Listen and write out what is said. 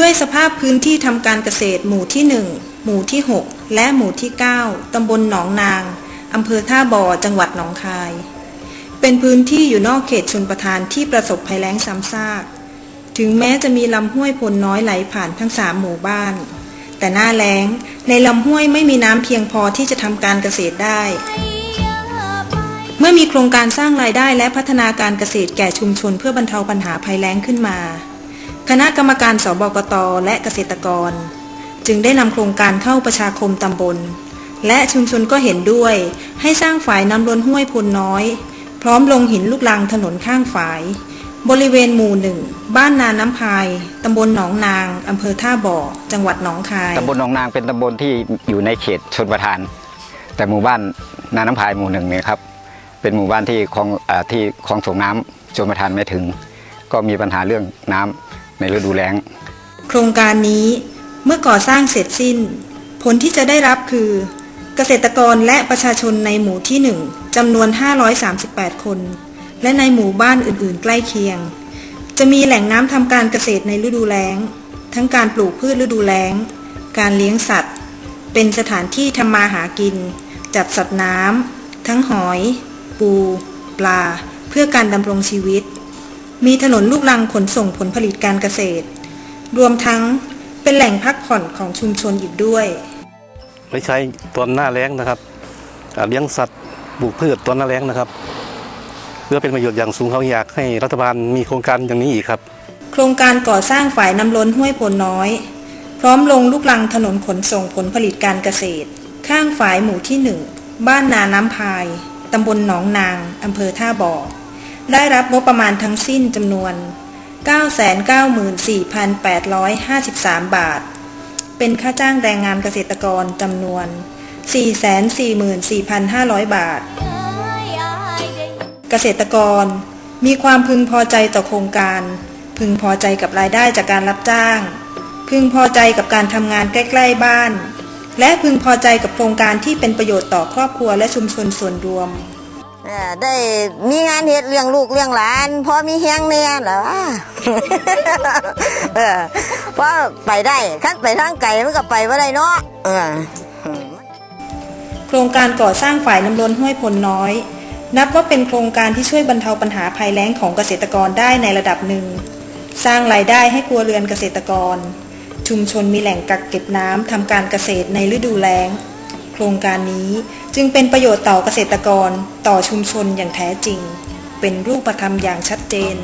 ้วยสภาพพื้นที่ทำการเกษตรหมู่ที่ 1 หมู่ที่ 6 และหมู่ที่ 9 ตำบลหนองนางอำเภอท่าบ่อจังหวัดหนองคาย เป็นพื้นที่อยู่นอกเขตชนประทานที่ประสบภัยแล้งซ้ำซาก ถึงแม้จะมีลำห้วยพลน้อยไหลผ่านทั้งสามหมู่บ้าน แต่หน้าแล้งในลำห้วยไม่มีน้ำเพียงพอที่จะทำการเกษตรได้ เมื่อมีโครงการสร้างรายได้และพัฒนาการเกษตรแก่ชุมชนเพื่อบรรเทาปัญหาภัยแล้งขึ้นมา คณะกรรมการสบกตและเกษตรกร จึงได้นำโครงการเข้าประชาคมตำบล และชุมชนก็เห็นด้วย ให้สร้างฝายน้ำล้นห้วยพลน้อย พร้อมลงหินลูกลังถนนข้างฝาย บริเวณหมู่หนึ่งบ้านนาน้ำพายตำบลหนองนางอำเภอท่าบ่อ จังหวัดหนองคายตำบลหนองนางเป็นตำบลที่อยู่ในเขตชนประทาน แต่หมู่บ้านนาน้ำพายหมู่หนึ่งเนี่ยครับเป็นหมู่บ้านที่คลองอที่คลองส่งน้ำชนประทานไม่ถึง ก็มีปัญหาเรื่องน้ำ ในฤดูแล้ง โครงการนี้เมื่อก่อสร้างเสร็จสิ้น ผลที่จะได้รับคือ เกษตรกรและประชาชนในหมู่ที่ 1จำนวน 538 คน และในหมู่บ้านอื่นๆ ใกล้เคียง จะมีแหล่งน้ำทำการเกษตรในฤดูแล้ง ทั้งการปลูกพืชฤดูแล้ง การเลี้ยงสัตว์ เป็นสถานที่ทำมาหากิน จับสัตว์น้ำทั้งหอย ปู ปลา เพื่อการดำรงชีวิต มีถนนลูกรังขนส่งผลผลิตการเกษตร รวมทั้งเป็นแหล่งพักผ่อนของชุมชนอีกด้วยไว้ใช้ตอนหน้าแล้งนะครับอ่าเลี้ยงสัตว์ปลูกพืชตอนหน้าแล้งนะครับเพื่อเป็นประโยชน์อย่างสูงเขาอยากให้รัฐบาลมีโครงการอย่างนี้อีกครับ โครงการก่อสร้างฝ่ายน้ำล้นห้วยโพนน้อย พร้อมลงลูกลังถนนขนส่งผลผลิตการเกษตร ข้างฝ่ายหมู่ที่หนึ่งบ้านนาน้ำพายตำบลหนองนางอำเภอท่าบ่อ ได้รับงบประมาณทั้งสิ้นจำนวน 994,853 บาท เป็นค่าจ้างแรงงานเกษตรกรจำนวน 444,500 บาท เกษตรกรมีความพึงพอใจต่อโครงการ พึงพอใจกับรายได้จากการรับจ้าง พึงพอใจกับการทำงานใกล้ ๆ บ้าน และพึงพอใจกับโครงการที่เป็นประโยชน์ต่อครอบครัวและชุมชนส่วนรวม ได้มีงานเฮ็ดเลี้ยงลูกเลี้ยงหลานพอมีแฮงเนี่ยเหรอวะเออพอไปได้คันไปทางไกลมันก็ไปบ่าได้เนาะเออโครงการก่อสร้างฝ่ายน้ำล้นห้วยพลน้อย นับว่าเป็นโครงการที่ช่วยบรรเทาปัญหาภัยแล้งของเกษตรกรได้ในระดับหนึ่ง สร้างรายได้ให้ครัวเรือนเกษตรกร ชุมชนมีแหล่งกักเก็บน้ำทำการเกษตรในฤดูแล้ง รงการนี้จึงเป็นประโยชน์ต่อเกษตรกรต่อชุมชนอย่างแท้จริง เป็นรูปธรรมอย่างชัดเจน